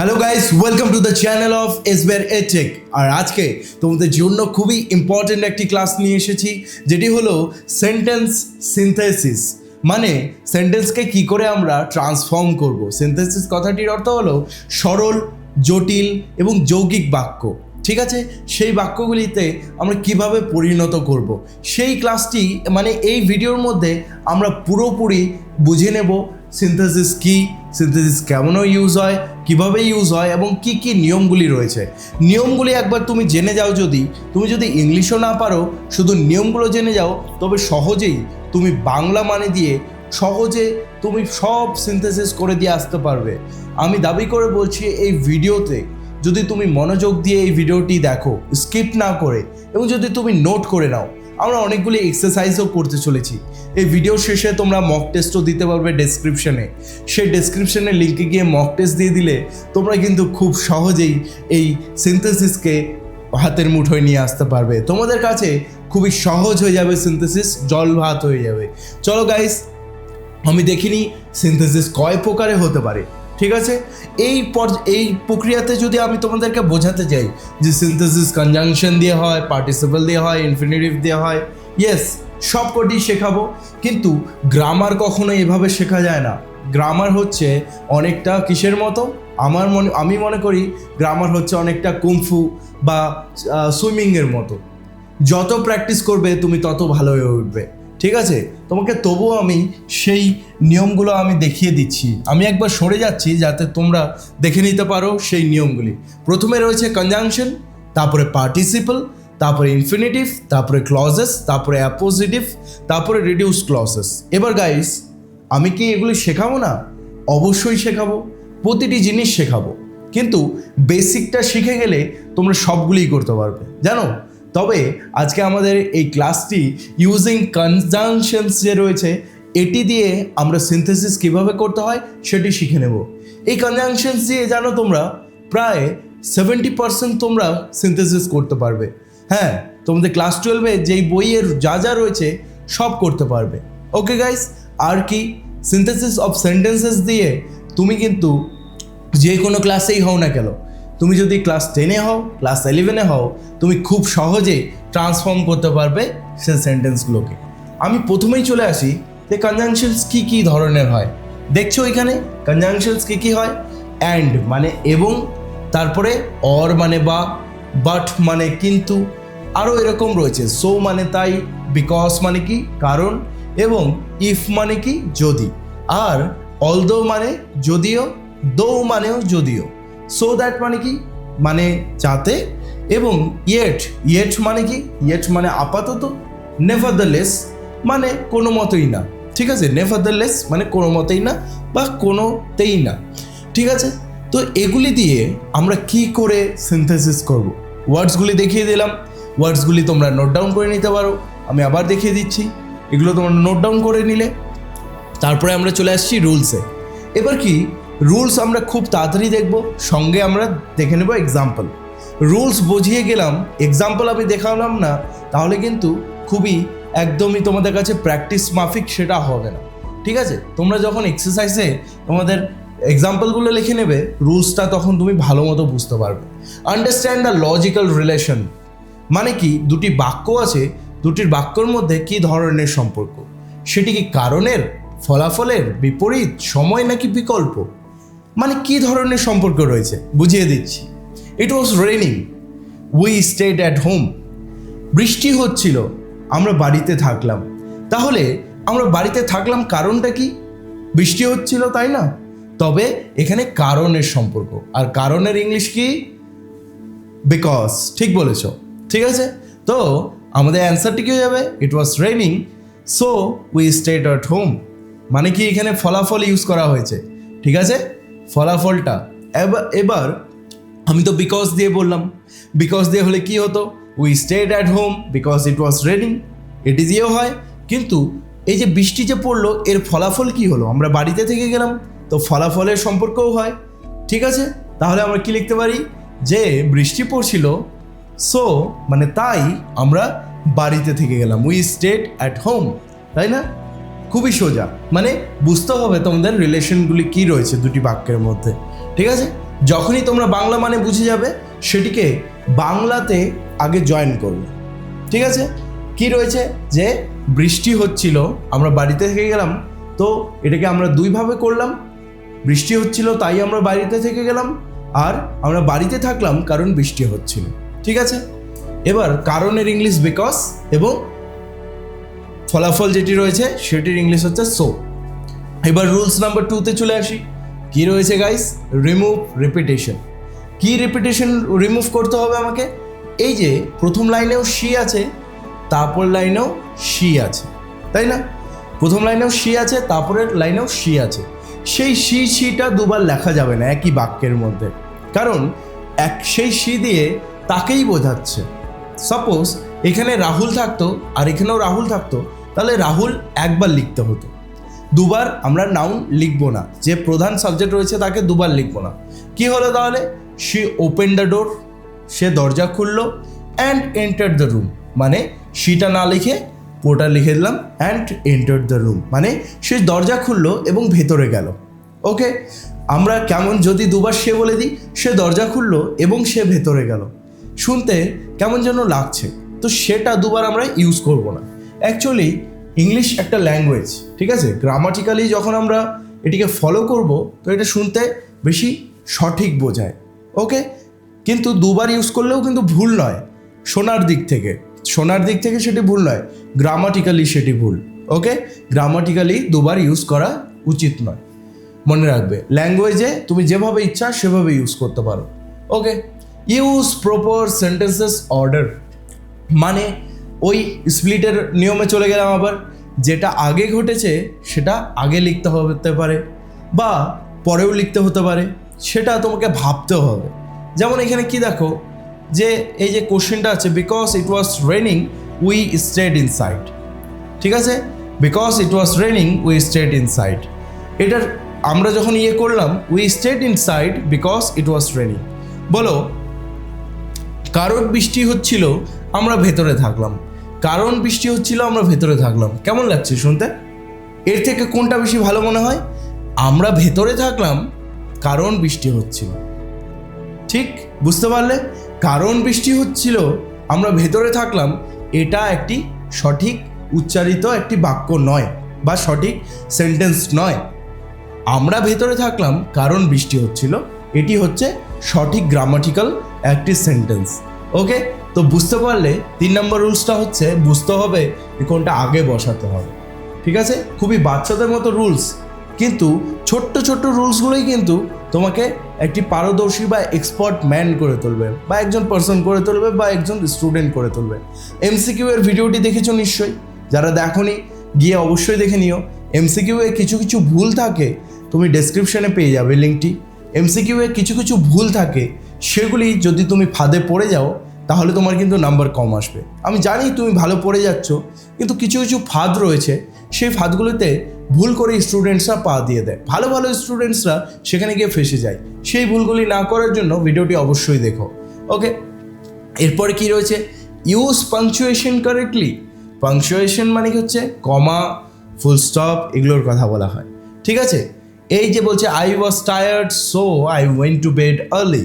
Hello guys welcome to the channel of এসবের এটেক আর আজকে তোমাদের জন্য খুবই ইম্পর্টেন্ট একটি ক্লাস নিয়ে এসেছি, যেটি হলো সেন্টেন্স সিনথেসিস মানে সেন্টেন্সকে কি করে আমরা ট্রান্সফর্ম করব? সিনথেসিস কথাটির অর্থ হলো সরল, জটিল এবং যৌগিক বাক্য। ঠিক আছে? সেই বাক্যগুলিতে আমরা কীভাবে পরিণত করব? সেই ক্লাসটি মানে এই ভিডিওর মধ্যে আমরা পুরোপুরি বুঝে নেব সিনথেসিস কি সিনথেসিস কেমনও ইউজ হয় কীভাবে ইউজ হয় এবং কি কি নিয়মগুলি রয়েছে? নিয়মগুলি একবার তুমি জেনে যাও যদি, তুমি যদি ইংলিশও না পারো, শুধু নিয়মগুলো জেনে যাও, তবে সহজেই তুমি বাংলা মানে দিয়ে সহজে তুমি সব সিনথেসিস করে দিয়ে আসতে পারবে। আমি দাবি করে বলছি, এই ভিডিওতে যদি তুমি মনোযোগ দিয়ে এই ভিডিওটি দেখো স্কিপ না করে, এবং যদি তুমি নোট করে নাও আমরা অনেকগুলি এক্সারসাইজও করতে চলেছি। এই ভিডিও শেষে তোমরা মক টেস্টও দিতে পারবে ডেসক্রিপশনে সেই ডেসক্রিপশনের লিঙ্কে গিয়ে মক টেস্ট দিয়ে দিলে তোমরা কিন্তু খুব সহজেই এই সিনথেসিসকে হাতের মুঠোয় নিয়ে আসতে পারবে। তোমাদের কাছে খুবই সহজ হয়ে যাবে সিনথেসিস জল ভাত হয়ে যাবে। চলো গাইস আমি দেখিনি সিনথেসিস কয় প্রকারে হতে পারে। ঠিক আছে? এই পর এই প্রক্রিয়াতে যদি আমি তোমাদেরকে বোঝাতে চাই যে সিনথেসিস কনজাংশন দিয়ে হয় পার্টিসিপাল দিয়ে হয় ইনফিনিটিভ দিয়ে হয় ইয়েস সব কটি শেখাবো। কিন্তু গ্রামার কখনো এভাবে শেখা যায় না। গ্রামার হচ্ছে অনেকটা কিসের মতো? আমার মনে আমি মনে করি গ্রামার হচ্ছে অনেকটা কুমফু বা সুইমিংয়ের মতো। যত প্র্যাকটিস করবে তুমি তত ভালো হয়ে উঠবে। ঠিক আছে? তোমাকে তবুও আমি সেই নিয়মগুলো আমি দেখিয়ে দিচ্ছি। আমি একবার সরে যাচ্ছি যাতে তোমরা দেখে নিতে পারো সেই নিয়মগুলি। প্রথমে রয়েছে কনজাংশন তারপরে পার্টিসিপল তারপরে ইনফিনিটিভ তারপরে ক্লজেস তারপরে অ্যাপোজিটিভ তারপরে রিডিউস ক্লজেস এবার গাইস আমি কি এগুলি শেখাবো না? অবশ্যই শেখাবো। প্রতিটি জিনিস শেখাবো। কিন্তু বেসিকটা শিখে গেলে তোমরা সবগুলিই করতে পারবে। জানো? তবে আজকে আমাদের এই ক্লাসটি ইউজিং কনজাংশনস যে রয়েছে, এটি দিয়ে আমরা সিনথেসিস কীভাবে করতে হয় সেটি শিখে নেব। এই কনজাংশনস দিয়ে জানো তোমরা, প্রায় সেভেন্টি পার্সেন্ট তোমরা সিনথেসিস করতে পারবে। হ্যাঁ তোমাদের ক্লাস টুয়েলভে যেই বইয়ের যা যা রয়েছে সব করতে পারবে। ওকে গাইস আর কি? সিনথেসিস অফ সেন্টেন্সেস দিয়ে তুমি কিন্তু যে কোনো ক্লাসেই হও না কেন। তুমি যদি ক্লাস টেনে হও ক্লাস ইলেভেনে হও, তুমি খুব সহজে ট্রান্সফর্ম করতে পারবে সে সেন্টেন্সগুলোকে আমি প্রথমেই চলে আসি যে কনজাংশনস কী কী ধরনের হয়। দেখছ এখানে কনজাংশনস কী কী হয়? অ্যান্ড মানে এবং, তারপরে অর মানে বা বাট মানে কিন্তু আরও এরকম রয়েছে। সো মানে তাই বিকজ মানে কি, কারণ, এবং ইফ মানে কি, যদি। আর অলদো মানে যদিও দো মানেও যদিও। সো দ্যাট মানে কি? মানে যাতে এবং ইয়েট ইয়েট মানে কি? ইয়েট মানে আপাতত নেভার দ্য লেস মানে কোনো মতেই না। ঠিক আছে? নেভার দ্য লেস মানে কোনো মতেই না বা কোনোতেই না। ঠিক আছে? তো এগুলি দিয়ে আমরা কি করে সিনথেসিস করব? ওয়ার্ডসগুলি দেখিয়ে দিলাম। ওয়ার্ডসগুলি তোমরা নোট ডাউন করে নিতে পারো। আমি আবার দেখিয়ে দিচ্ছি। এগুলো তোমরা নোট ডাউন করে নিলে। তারপরে আমরা চলে আসছি রুলসে এবার কি? রুলস আমরা খুব তাড়াতাড়ি দেখব, সঙ্গে আমরা দেখে নেব এক্সাম্পল রুলস বুঝিয়ে গেলাম এক্সাম্পল আমি দেখালাম না, তাহলে কিন্তু খুবই একদমই তোমাদের কাছে প্র্যাকটিস মাফিক সেটা হবে না। ঠিক আছে? তোমরা যখন এক্সারসাইজে তোমাদের এক্সাম্পলগুলো লিখে নেবে রুলসটা তখন তুমি ভালো মতো বুঝতে পারবে। আন্ডারস্ট্যান্ড দ্য লজিক্যাল রিলেশন মানে কি? দুটি বাক্য আছে দুটির বাক্যর মধ্যে কি ধরনের সম্পর্ক? সেটি কি কারণের, ফলাফলের, বিপরীত, সময় নাকি বিকল্প? মানে কি ধরনের সম্পর্ক রয়েছে? বুঝিয়ে দিচ্ছি। It was raining we stayed at home বৃষ্টি হচ্ছিল। আমরা বাড়িতে থাকলাম। তাহলে আমরা বাড়িতে থাকলাম কারণটা কি? বৃষ্টি হচ্ছিল, তাই না? তবে এখানে কারণের সম্পর্ক। আর কারণের ইংলিশ কি? বিকজ ঠিক বলেছ। ঠিক আছে? তো আমাদের অ্যান্সারটি কী হয়ে যাবে? It was raining so we stayed at home মানে কি এখানে ফলাফল ইউজ করা হয়েছে? ঠিক আছে? ফলাফলটা। এবার আমি তো বিকজ দিয়ে বললাম। বিকজ দিয়ে হলে কি হতো? We stayed at home because it was raining এটি দিয়েও হয়। কিন্তু এই যে বৃষ্টি যে পড়ল, এর ফলাফল কি হলো? আমরা বাড়িতে থেকে গেলাম, তো ফলাফলের সম্পর্কও হয়। ঠিক আছে? তাহলে আমরা কি লিখতে পারি? যে বৃষ্টি পড়ছিল সো মানে তাই আমরা বাড়িতে থেকে গেলাম। উই স্টেড অ্যাট হোম তাই না? খুবই সোজা। মানে বুঝতে হবে তোমাদের রিলেশনগুলি কি রয়েছে দুটি বাক্যের মধ্যে। ঠিক আছে? যখনই তোমরা বাংলা মানে বুঝে যাবে, সেটিকে বাংলাতে আগে জয়েন করবে। ঠিক আছে? কি রয়েছে? যে বৃষ্টি হচ্ছিল, আমরা বাড়িতে থেকে গেলাম, তো এটাকে আমরা দুইভাবে করলাম। বৃষ্টি হচ্ছিল, তাই আমরা বাড়িতে থেকে গেলাম, আর আমরা বাড়িতে থাকলাম কারণ বৃষ্টি হচ্ছিল। ঠিক আছে? এবার কারণের ইংলিশ বিকজ এবং ফলাফল যেটি রয়েছে, সেটির ইংলিশ হচ্ছে সো এবার রুলস নাম্বার টুতে চলে আসি। কি রয়েছে গাইস রিমুভ রিপিটেশন কি রিপিটেশন রিমুভ করতে হবে আমাকে? এই যে প্রথম লাইনেও শি আছে, তারপর লাইনেও শি আছে, তাই না? প্রথম লাইনেও শি আছে, তারপরের লাইনেও শি আছে। সেই শি শিটা দুবার লেখা যাবে না, একই বাক্যের মধ্যে। কারণ এক, সেই শি দিয়ে তাকেই বোঝাচ্ছে। সাপোজ এখানে রাহুল থাকতো, আর এখানেও রাহুল থাকতো। তাহলে রাহুল একবার লিখতে হতো। দুবার আমরা নাউন লিখব না। যে প্রধান সাবজেক্ট রয়েছে তাকে দুবার লিখব না। কি হলো তাহলে? শি ওপেন দ্য ডোর সে দরজা খুললো অ্যান্ড এন্টার দ্য রুম মানে শিটা না লিখে পোটা লিখে দিলাম অ্যান্ড এন্টার দ্য রুম মানে সে দরজা খুললো এবং ভেতরে গেল। ওকে? আমরা কেমন যদি দুবার সে বলে দিই, সে দরজা খুললো এবং সে ভেতরে গেল। শুনতে কেমন যেন লাগছে। তো সেটা দুবার আমরা ইউজ করব না। অ্যাকচুয়ালি ইংলিশ একটা ল্যাঙ্গুয়েজ ঠিক আছে? গ্রামাটিক্যালি যখন আমরা এটিকে ফলো করব, তো এটা শুনতে বেশি সঠিক বোঝায় ওকে কিন্তু দুবার ইউজ করলেও কিন্তু ভুল নয় শোনার দিক থেকে। শোনার দিক থেকে সেটি ভুল নয় গ্রামাটিক্যালি সেটি ভুল ওকে গ্রামাটিক্যালি দুবার ইউজ করা উচিত নয়। মনে রাখবে ল্যাঙ্গুয়েজে তুমি যেভাবে ইচ্ছা সেভাবে ইউজ করতে পারো okay use proper sentences order মানে ওই স্প্লিটের নিয়মে চলে গেলাম আবার। যেটা আগে ঘটেছে, সেটা আগে লিখতে হতে পারে বা পরেও লিখতে হতে পারে, সেটা তোমাকে ভাবতে হবে। যেমন এখানে কি দেখো, যে এই যে কোশ্চেনটা আছে because it was raining we stayed inside ঠিক আছে? Because it was raining we stayed inside এটার আমরা যখন ইয়ে করলাম we stayed inside because it was raining বলো কারণ বৃষ্টি হচ্ছিল, আমরা ভেতরে থাকলাম। কারণ বৃষ্টি হচ্ছিল, আমরা ভেতরে থাকলাম। কেমন লাগছে শুনতে? এর থেকে কোনটা বেশি ভালো মনে হয়? আমরা ভেতরে থাকলাম, কারণ বৃষ্টি হচ্ছিল। ঠিক, বুঝতে পারলে? কারণ বৃষ্টি হচ্ছিল, আমরা ভেতরে থাকলাম, এটা একটি সঠিক, উচ্চারিত একটি বাক্য নয়, বা সঠিক সেন্টেন্স নয়। আমরা ভেতরে থাকলাম, কারণ বৃষ্টি হচ্ছিল, এটি হচ্ছে সঠিক গ্রামাটিক্যাল একটি সেন্টেন্স ওকে তো বুঝতে পারলে তিন নম্বর রুলসটা হচ্ছে বুঝতে হবে কোনটা আগে বসাতে হবে। ঠিক আছে? খুবই বাচ্চাদের মতো রুলস। কিন্তু ছোট্ট ছোট্ট রুলসগুলোই কিন্তু তোমাকে একটি পারদর্শী বা এক্সপার্ট ম্যান করে তুলবে বা একজন পার্সন করে তুলবে বা একজন স্টুডেন্ট করে তুলবে। এমসিকিউ এর ভিডিওটি দেখেছ নিশ্চয়ই? যারা দেখোনি, গিয়ে অবশ্যই দেখে নিও। এমসিকিউ এ কিছু কিছু ভুল থাকে, তুমি ডেসক্রিপশনে পেয়ে যাবে লিঙ্কটি। এমসিকিউ এ কিছু কিছু ভুল থাকে, সেগুলি যদি তুমি ফাঁদে পড়ে যাও তাহলে তোমার কিন্তু নাম্বার কম আসবে। আমি জানি তুমি ভালো পড়ে যাচ্ছ, কিন্তু কিছু কিছু ফাঁদ রয়েছে, সেই ফাঁদগুলোতে ভুল করে স্টুডেন্টসরা পা দিয়ে দেয়। ভালো ভালো স্টুডেন্টসরা সেখানে গিয়ে ফেসে যায়। সেই ভুলগুলি না করার জন্য ভিডিওটি অবশ্যই দেখো। ওকে এরপরে কি রয়েছে? ইউজ পাংচুয়েশন কারেক্টলি পাংচুয়েশন মানে কি হচ্ছে? কমা ফুল স্টপ এগুলোর কথা বলা হয়। ঠিক আছে? এই যে বলছে I was tired so I went to bed early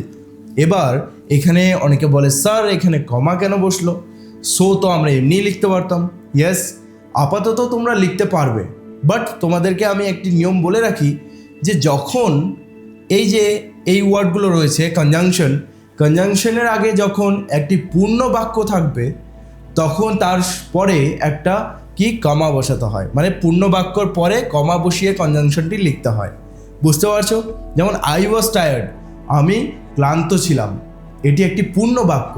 এবার এখানে অনেকে বলে, স্যার, এখানে কমা কেন বসল? সো তো আমরা এমনি লিখতে পারতাম। ইয়েস আপাতত তোমরা লিখতে পারবে। বাট তোমাদেরকে আমি একটি নিয়ম বলে রাখি যে, যখন এই যে, এই ওয়ার্ডগুলো রয়েছে কনজাংশন কনজাংশনের আগে যখন একটি পূর্ণ বাক্য থাকবে, তখন তার পরে একটা কি, কমা বসাতে হয়। মানে পূর্ণ বাক্যর পরে কমা বসিয়ে কনজাংশনটি লিখতে হয়। বুঝতে পারছ? যেমন আই ওয়াজ টায়ার্ড আমি ক্লান্ত ছিলাম। এটি একটি পূর্ণ বাক্য।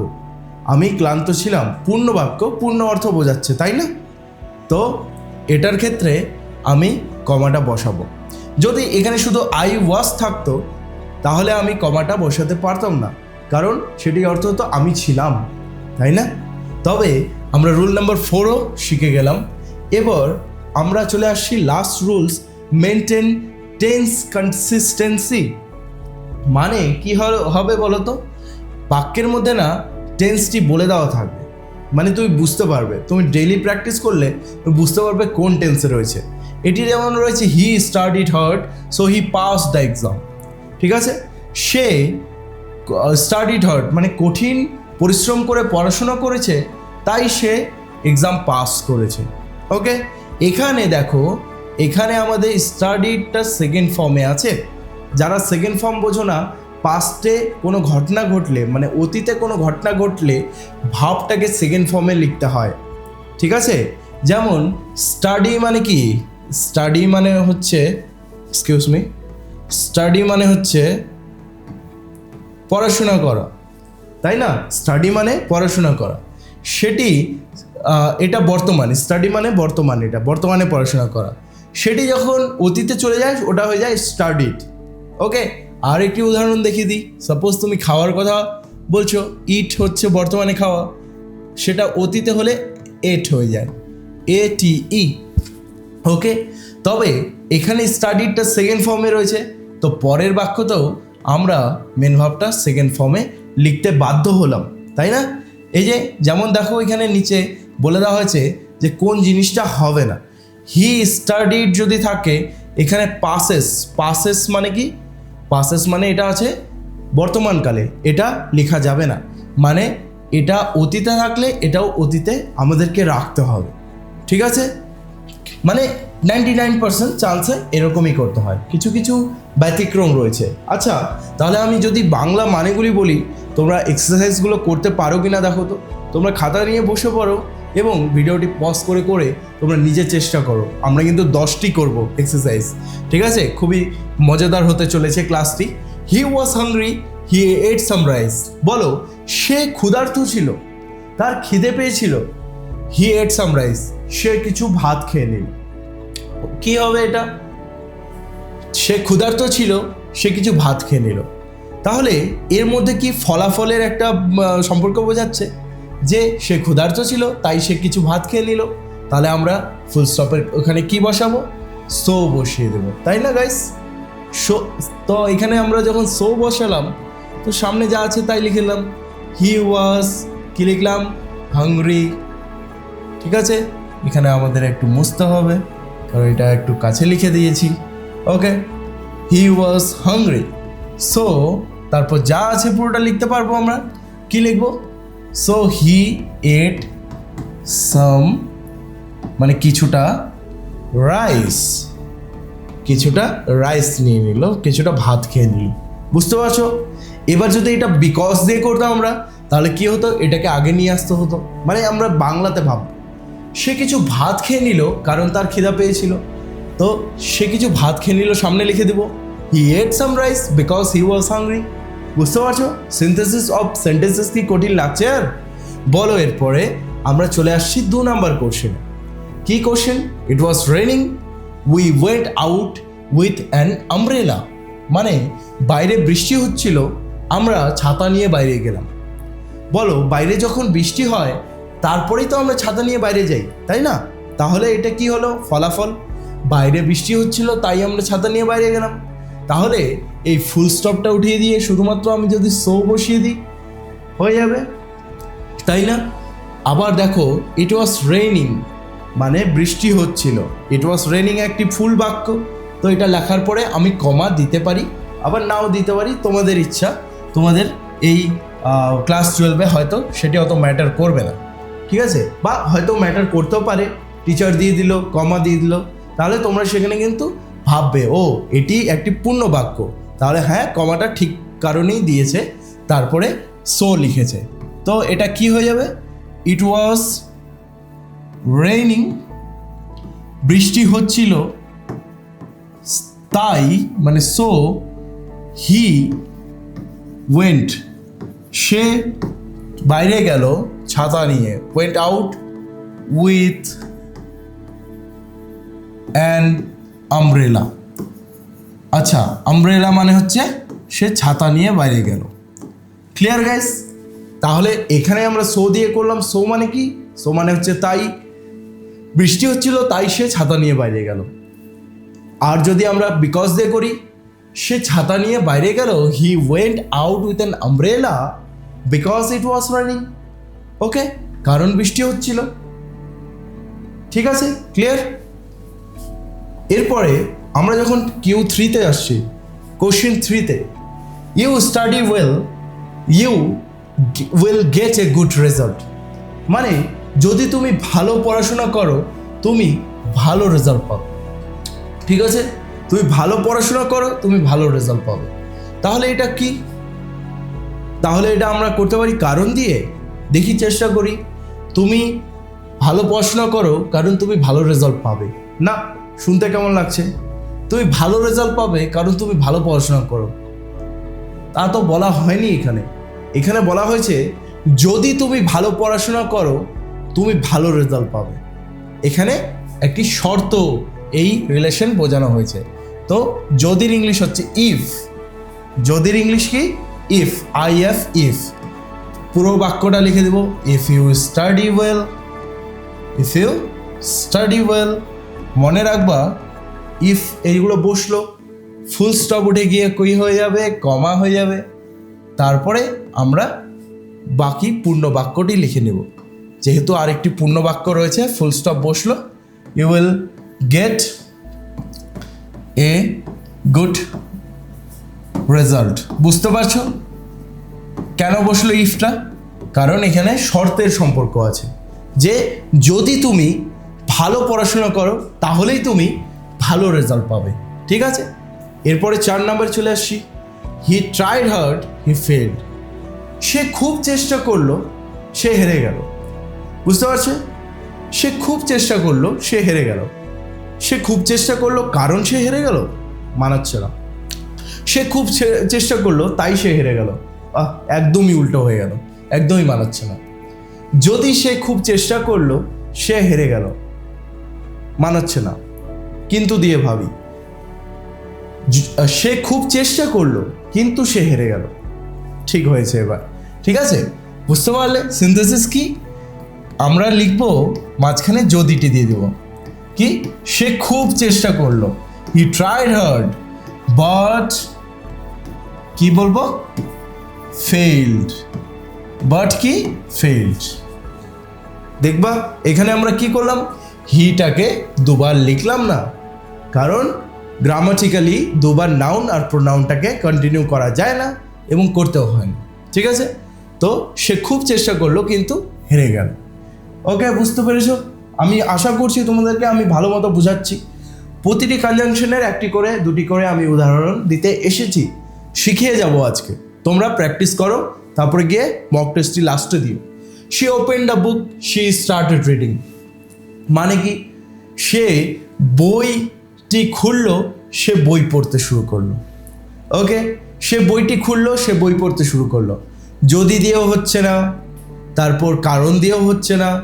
আমি ক্লান্ত ছিলাম। পূর্ণ বাক্য, পূর্ণ অর্থ বোঝাচ্ছে, তাই না? তো এটার ক্ষেত্রে আমি কমাটা বসাবো। যদি এখানে শুধু আই ওয়াজ থাকতো, তাহলে আমি কমাটা বসাতে পারতাম না। কারণ সেটি অর্থ হতো আমি ছিলাম, তাই না? তবে আমরা রুল নাম্বার ফোরও শিখে গেলাম। এবার আমরা চলে আসছি last rules maintain tense consistency মানে কি হবে বলো তো? বাক্যের মধ্যে না টেন্সটি বলে দেওয়া থাকবে। মানে তুমি বুঝতে পারবে। তুমি ডেইলি প্র্যাকটিস করলে তুমি বুঝতে পারবে কোন টেন্সে রয়েছে। এটি যেমন রয়েছে he studied hard so he pass the exam ঠিক আছে? সে স্টাডিড হার্ড মানে কঠিন পরিশ্রম করে পড়াশোনা করেছে, তাই সে এক্সাম পাস করেছে। ওকে এখানে দেখো, এখানে আমাদের স্টাডিটা সেকেন্ড ফর্মে আছে। যারা সেকেন্ড ফর্ম বোঝো না পাস্টে কোনো ঘটনা ঘটলে মানে অতীতে কোনো ঘটনা ঘটলে ভাবটাকে সেকেন্ড ফর্মে লিখতে হয়। ঠিক আছে? যেমন স্টাডি মানে কি? স্টাডি মানে হচ্ছে এক্সকিউজ মি স্টাডি মানে হচ্ছে পড়াশোনা করা। তাই না? স্টাডি মানে পড়াশোনা করা। সেটি এটা বর্তমানে স্টাডি মানে বর্তমান এটা, বর্তমানে পড়াশোনা করা। সেটি যখন অতীতে চলে যায়, ওটা হয়ে যায় স্টাডিড ওকে আর একটি উদাহরণ দেখিয়ে দিই। সাপোজ তুমি খাওয়ার কথা বলছো ইট হচ্ছে বর্তমানে খাওয়া। সেটা অতীতে হলে এট হয়ে যায়। এ টি ই ওকে তবে এখানে স্টাডিটা সেকেন্ড ফর্মে রয়েছে। তো পরের বাক্যতেও আমরা মেন ভাবটা সেকেন্ড ফর্মে লিখতে বাধ্য হলাম। তাই না? এই যে যেমন দেখো এখানে নিচে বলে দেওয়া হয়েছে যে কোন জিনিসটা হবে না। হি স্টাডিড যদি থাকে, এখানে পাসেস পাসেস মানে কি? পাসেস মানে এটা আছে বর্তমানকালে, এটা লেখা যাবে না। মানে এটা অতীতে থাকলে এটাও অতীতে আমাদেরকে রাখতে হবে। ঠিক আছে? মানে নাইনটি নাইন পার্সেন্ট চান্সে এরকমই করতে হয়। কিছু কিছু ব্যতিক্রম রয়েছে। আচ্ছা তাহলে আমি যদি বাংলা মানেগুলি বলি, তোমরা এক্সারসাইজগুলো করতে পারো কি না দেখো তো। তোমরা খাতা নিয়ে বসে পড়ো। এবং ভিডিওটি পজ করে করে তোমরা নিজে চেষ্টা করো। আমরা কিন্তু দশটি করব এক্সারসাইজ ঠিক আছে? খুবই মজাদার হতে চলেছে ক্লাসটি হি was hungry he ate some rice বলো, সে ক্ষুধার্ত ছিল? তার খিদে পেয়েছিল? হি এট সাম রাইস সে কিছু ভাত খেয়ে নিল। কি হবে এটা? সে ক্ষুধার্ত ছিল, সে কিছু ভাত খেয়ে নিল। তাহলে এর মধ্যে কি ফলাফলের একটা সম্পর্ক বোঝাচ্ছে? যে সে ক্ষুধার্ত ছিল, তাই সে কিছু ভাত খেয়ে নিল। তাহলে আমরা ফুল স্টপের ওখানে কি বসাবো? সো বসিয়ে দেবো। তাই না গাইস সো তো এখানে আমরা যখন সো বসালাম, তো সামনে যা আছে তাই লিখলাম হি ওয়াজ কি লিখলাম? হাংরি ঠিক আছে? এখানে আমাদের একটু মুছতে হবে, কারণ এটা একটু কাছে লিখে দিয়েছি। ওকে হি ওয়াজ হাংরি সো তারপর যা আছে পুরোটা লিখতে পারব আমরা। কি লিখব? সো হি এট সাম মানে কিছুটা রাইস কিছুটা রাইস নিয়ে নিল, কিছুটা ভাত খেয়ে নিল। বুঝতে পারছ? এবার যদি এটা বিকজ দিয়ে করতাম আমরা, তাহলে কি হতো? এটাকে আগে নিয়ে আসতে হতো। মানে আমরা বাংলাতে ভাব, সে কিছু ভাত খেয়ে নিল, কারণ তার খিদা পেয়েছিল। তো সে কিছু ভাত খেয়ে নিল, সামনে লিখে দেবো he ate some rice because he was hungry বুঝতে পারছ? সিনথেসিস অফ সেন্টেন্সেস কি কঠিন লাগছে আর? বলো এরপরে, আমরা চলে আসছি দু নাম্বার কোশ্চেনে কি question it was raining we went out with an umbrella মানে বাইরে বৃষ্টি হচ্ছিল, আমরা ছাতা নিয়ে বাইরে গেলাম। বলো, বাইরে যখন বৃষ্টি হয়, তারপরেই তো আমরা ছাতা নিয়ে বাইরে যাই, তাই না? তাহলে এটা কি হলো? ফলাফল? বাইরে বৃষ্টি হচ্ছিল, তাই আমরা ছাতা নিয়ে বাইরে গেলাম। তাহলে এই ফুল স্টপটা উঠিয়ে দিয়ে শুধুমাত্র আমি যদি সো বসিয়ে দিই, হয়ে যাবে। তাই না? আবার দেখো ইট ওয়াজ রেইনিং মানে বৃষ্টি হচ্ছিল। ইট ওয়াজ রেইনিং একটি ফুল বাক্য। তো এটা লেখার পরে আমি কমা দিতে পারি, আবার নাও দিতে পারি, তোমাদের ইচ্ছা। তোমাদের এই ক্লাস টুয়েলভে হয়তো সেটি অত ম্যাটার করবে না। ঠিক আছে? বা হয়তো ম্যাটার করতেও পারে। টিচার দিয়ে দিল কমা দিয়ে দিল। তাহলে তোমরা সেখানে কিন্তু ভাববে, ও, এটি একটি পূর্ণ বাক্য তাহলে হ্যাঁ কমাটা ঠিক কারণেই দিয়েছে, তারপরে সো লিখেছে। তো এটা কি হয়ে যাবে? ইট ওয়াজ রেইনিং বৃষ্টি হচ্ছিল, তাই মানে সো হি ওয়েন্ট সে বাইরে গেল ছাতা নিয়ে went out with an umbrella আচ্ছা আমব্রেলা মানে হচ্ছে সে ছাতা নিয়ে বাইরে গেল। ক্লিয়ার গাইস তাহলে এখানে আমরা সো দিয়ে করলাম। সো মানে কি? সো মানে হচ্ছে তাই। বৃষ্টি হচ্ছিল, তাই সে ছাতা নিয়ে বাইরে গেল। আর যদি আমরা বিকজ দিয়ে করি, সে ছাতা নিয়ে বাইরে গেল he went out with an umbrella because it was raining okay কারণ বৃষ্টি হচ্ছিল। ঠিক আছে? ক্লিয়ার এরপরে আমরা যখন কিউ থ্রিতে আসছি কোশ্চেন থ্রিতে you study well you will get a good result মানে যদি তুমি ভালো পড়াশোনা করো, তুমি ভালো রেজাল্ট পাবে ঠিক আছে? তুমি ভালো পড়াশোনা করো, তুমি ভালো রেজাল্ট পাবে। তাহলে এটা কি? তাহলে এটা আমরা করতে পারি কারণ দিয়ে? দেখি চেষ্টা করি। তুমি ভালো পড়াশোনা করো, কারণ তুমি ভালো রেজাল্ট পাবে। না। শুনতে কেমন লাগছে? তুমি ভালো রেজাল্ট পাবে, কারণ তুমি ভালো পড়াশোনা করো। তা তো বলা হয়নি এখানে। এখানে বলা হয়েছে, যদি তুমি ভালো পড়াশোনা করো, তুমি ভালো রেজাল্ট পাবে। এখানে একটি শর্ত এই রিলেশন বোঝানো হয়েছে। তো যদির ইংলিশ হচ্ছে ইফ যদির ইংলিশ কি? ইফ আই এফ ইফ পুরো বাক্যটা লিখে দেব। If you study well if you study well মনে রাখবা ইফ এইগুলো বসল ফুল স্টপ উঠে গিয়ে কই হয়ে যাবে? কমা হয়ে যাবে। তারপরে আমরা বাকি পূর্ণ বাক্যটি লিখে নেব। যেহেতু আরেকটি পূর্ণ বাক্য রয়েছে ফুল স্টপ বসল you will get a good result বুঝতে পারছ? কেন বসল ইফটা কারণ এখানে শর্তের সম্পর্ক আছে। যে যদি তুমি ভালো পড়াশোনা করো, তাহলেই তুমি ভালো রেজাল্ট পাবে। ঠিক আছে? এরপরে চার নাম্বার চলে আসছি। He tried hard he failed সে খুব চেষ্টা করল, সে হেরে গেল। বুঝতে পারছ? সে খুব চেষ্টা করল, সে হেরে গেল। সে খুব চেষ্টা করল, কারণ সে হেরে গেল? মানাচ্ছে না। সে খুব চেষ্টা করল, তাই সে হেরে গেল। আহ, একদমই উল্টো হয়ে গেল। একদমই মানাচ্ছে না। যদি সে খুব চেষ্টা করল, সে হেরে গেল। মানাচ্ছে না। কিন্তু দিয়ে ভাবি সে খুব চেষ্টা করল, কিন্তু সে হেরে গেল। ঠিক হয়েছে এবার। ঠিক আছে? বুঝতে পারলে? সিনথেসিস কি? আমরা লিখব, মাঝখানে যদিটি দিয়ে দেব। কি? সে খুব চেষ্টা করল। হি ট্রাইড হার্ড বাট কি বলব? ফেইল্ড বাট কি? ফেইল্ড দেখবা, এখানে আমরা কি করলাম? হিটাকে দুবার লিখলাম না। কারণ গ্রামাটিক্যালি দুবার নাউন আর প্রোনাউনটাকে কন্টিনিউ করা যায় না এবং করতেও হয় না। ঠিক আছে? তো সে খুব চেষ্টা করল কিন্তু হেরে গেল। ওকে, বুঝতে পেরেছ? আমি আশা করছি তোমাদেরকে আমি ভালো মতো বোঝাচ্ছি। প্রতিটি কনজাংশনের একটি করে, দুটি করে আমি উদাহরণ দিতে এসেছি। শিখিয়ে যাব আজকে। তোমরা প্র্যাকটিস করো, তারপরে গিয়ে মক টেস্টটি লাস্টে দিও। She open the book she started reading মানে কি? সে বইটি খুললো, সে বই পড়তে শুরু করল। ওকে সে বইটি খুললো, সে বই পড়তে শুরু করল। যদি দিয়েও হচ্ছে না, তারপর কারণ দিয়েও হচ্ছে না,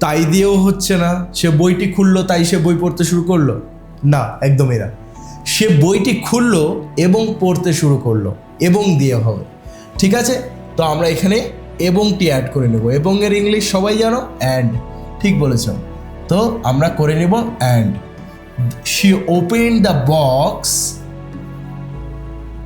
তাই দিয়েও হচ্ছে না, সে বইটি খুললো, তাই সে বই পড়তে শুরু করল? না একদমই না সে বইটি খুললো এবং পড়তে শুরু করল, এবং দিয়ে হবে। ঠিক আছে? তো আমরা এখানে এবংটি অ্যাড করে নেব। এবং এর ইংলিশ সবাই জানো? অ্যান্ড ঠিক বলেছ। তো আমরা করে নেব and she open the box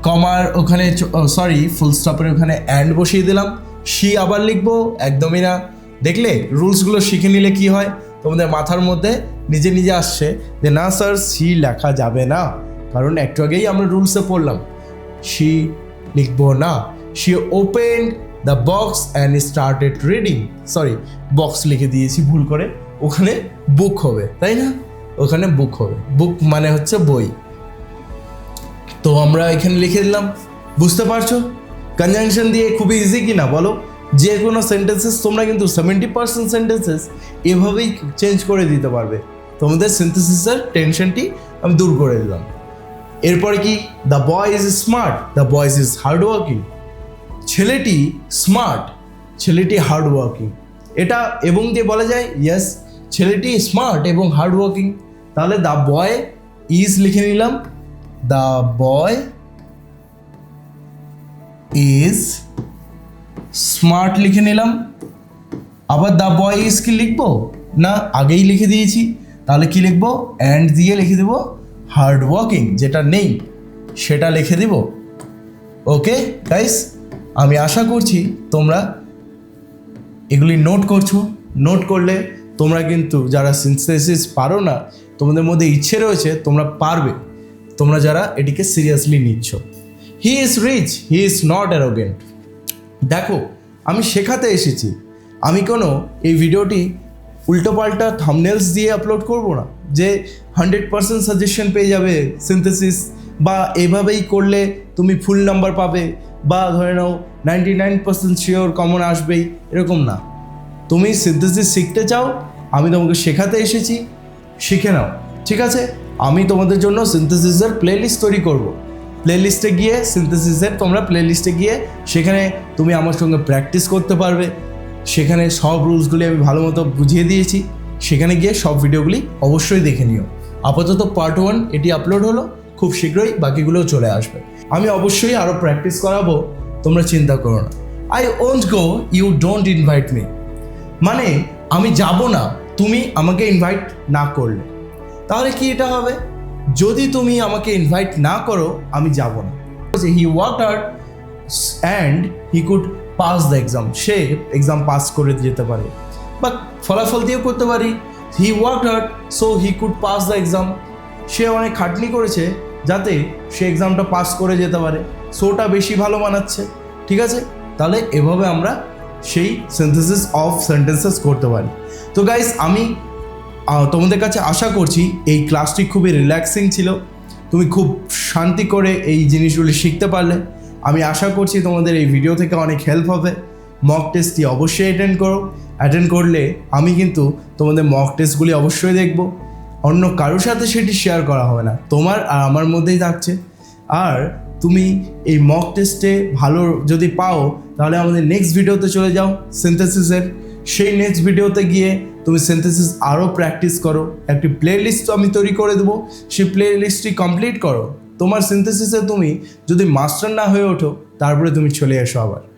কমার ওখানে সরি ফুল স্টপের ওখানে অ্যান্ড বসিয়ে দিলাম। শি আবার লিখব, একদমই না। দেখলে রুলসগুলো শিখে নিলে কি হয়? তোমাদের মাথার মধ্যে নিজে নিজে আসছে যে, না স্যার সি লেখা যাবে না। কারণ একটু আগেই আমরা রুলসে পড়লাম। শি লিখব না। She open the box and started reading sorry box লিখে দিয়েছি, ভুল করে। ওখানে বুক হবে, তাই না? ওখানে বুক হবে। বুক মানে হচ্ছে বই। তো আমরা এখানে লিখে দিলাম। বুঝতে পারছ? কনজাংশন দিয়ে খুবই ইজি কি না বলো? যে কোনো সেন্টেন্সেস তোমরা কিন্তু সেভেন্টি পার্সেন্ট সেন্টেন্সেস এভাবেই চেঞ্জ করে দিতে পারবে। তোমাদের সিনথেসিসের টেনশনটি আমি দূর করে দিলাম। এরপরে কি? The boy is smart the boys is hard working ছেলেটি স্মার্ট ছেলেটি হার্ড ওয়ার্কিং এটা এবং দিয়ে বলা যায় ইয়েস ছেলেটি স্মার্ট এবং হার্ড ওয়ার্কিং তাহলে দ্য বয় ইজ লিখে নিলাম। দ্য বয় ইজ স্মার্ট লিখে নিলাম। আবার দ্য বয় ইজ কি লিখব? না, আগেই লিখে দিয়েছি। তাহলে কি লিখব? অ্যান্ড দিয়ে লিখে দেবো হার্ড ওয়ার্কিং যেটা নেই, সেটা লিখে দিব। ওকে গাইস আমি আশা করছি তোমরা এগুলি নোট করছ। নোট করলে তোমরা কিন্তু যারা সিনথেসিস পারো না, তোমাদের মধ্যে ইচ্ছে রয়েছে তোমরা পারবে। তোমরা যারা এটিকে সিরিয়াসলি নিচ্ছ। He is rich he is not arrogant দেখো, আমি শেখাতে এসেছি। আমি কোনো এই ভিডিওটি উল্টোপাল্টা থামনেলস দিয়ে আপলোড করব না। যে হান্ড্রেড পার্সেন্ট সাজেশন পেয়ে যাবে সিনথেসিস বা এভাবেই করলে তুমি ফুল নাম্বার পাবে। বা ধরে নাও ninety nine percent sure common আসবেই, এরকম না। তুমি সিনথেসিস শিখতে চাও, আমি তোমাকে শেখাতে এসেছি, শিখে নাও, ঠিক আছে? আমি তোমাদের জন্য সিনথেসিসের প্লেলিস্ট তৈরি করব। প্লেলিস্টে গিয়ে সিনথেসিসের তোমরা প্লেলিস্টে গিয়ে সেখানে তুমি আমার সঙ্গে প্র্যাকটিস করতে পারবে। সেখানে সব রুলসগুলি আমি ভালো মতো বুঝিয়ে দিয়েছি। সেখানে গিয়ে সব ভিডিওগুলি অবশ্যই দেখে নিও। আপাতত পার্ট ওয়ান এটি আপলোড হলো, খুব শীঘ্রই বাকিগুলোও চলে আসবে। আমি অবশ্যই আরও প্র্যাকটিস করাবো, তোমরা চিন্তা করো না। I won't go you don't invite me মানে আমি যাব না, তুমি আমাকে ইনভাইট না করলে। তাহলে কি এটা হবে? যদি তুমি আমাকে ইনভাইট না করো, আমি যাব না। He work out and he could pass the exam say exam pass করে যেতে পারে। বা ফলাফল দিয়েও করতে পারি। He work out so he could pass the exam সে অনেক খাটনি করেছে। যাতে সে এক্সামটা পাস করে যেতে পারে। শোটা বেশি ভালো মানাচ্ছে। ঠিক আছে? তাহলে এভাবে আমরা সেই সিনথেসিস অফ সেন্টেন্সেস করতে পারি। তো গাইস আমি তোমাদের কাছে আশা করছি এই ক্লাসটি খুবই রিল্যাক্সিং ছিল। তুমি খুব শান্তি করে এই জিনিসগুলি শিখতে পারলে। আমি আশা করছি তোমাদের এই ভিডিও থেকে অনেক হেল্প হবে। মক টেস্টটি অবশ্যই অ্যাটেন্ড করো। অ্যাটেন্ড করলে আমি কিন্তু তোমাদের মক টেস্টগুলি অবশ্যই দেখব। অন্য কারোর সাথে সেটি শেয়ার করা হবে না। তোমার আর আমার মধ্যেই থাকছে। আর তুমি এই মক টেস্টে ভালো যদি পাও, তাহলে আমাদের নেক্সট ভিডিওতে চলে যাও সিনথেসিসের সেই নেক্সট ভিডিওতে গিয়ে তুমি সিনথেসিস আরও প্র্যাকটিস করো। একটি প্লে লিস্ট আমি তৈরি করে দেবো। সেই প্লে লিস্টটি কমপ্লিট করো। তোমার সিনথেসিসে তুমি যদি মাস্টার না হয়ে ওঠো, তারপরে তুমি চলে এসো আবার।